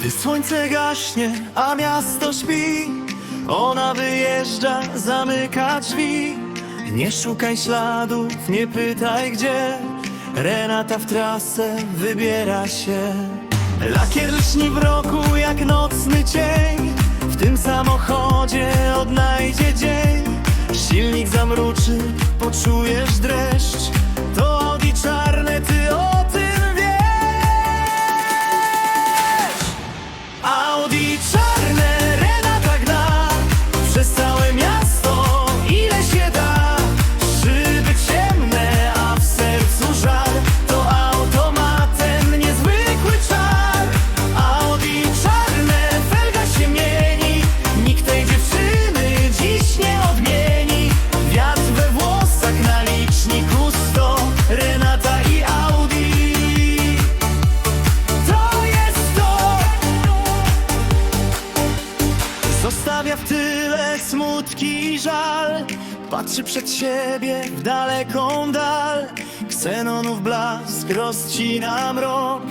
Gdy słońce gaśnie, a miasto śpi Ona wyjeżdża, zamyka drzwi. Nie szukaj śladów, nie pytaj gdzie. Renata w trasę wybiera się. Lakier lśni w roku jak nocny cień. W tym samochodzie odnajdzie dzień. Silnik zamruczy, poczujesz dreszcz Zostawia w tyle smutki i żal. Patrzy przed siebie w daleką dal. Ksenonów blask rozcina mrok.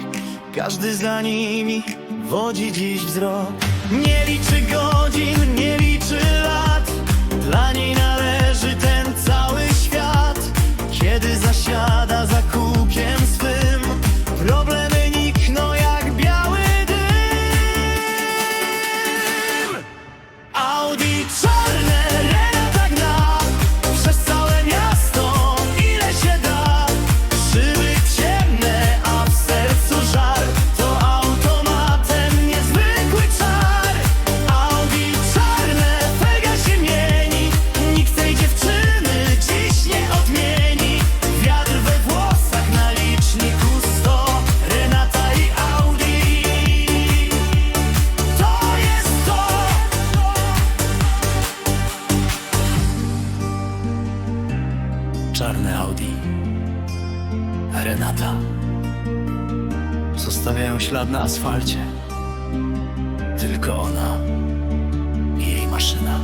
Każdy za nimi wodzi dziś wzrok. Nie liczy godzin, nie liczy lat. Dla niej należy ten cały świat. Kiedy zasiada za Renata. Zostawiają ślad na asfalcie. Tylko ona I jej maszyna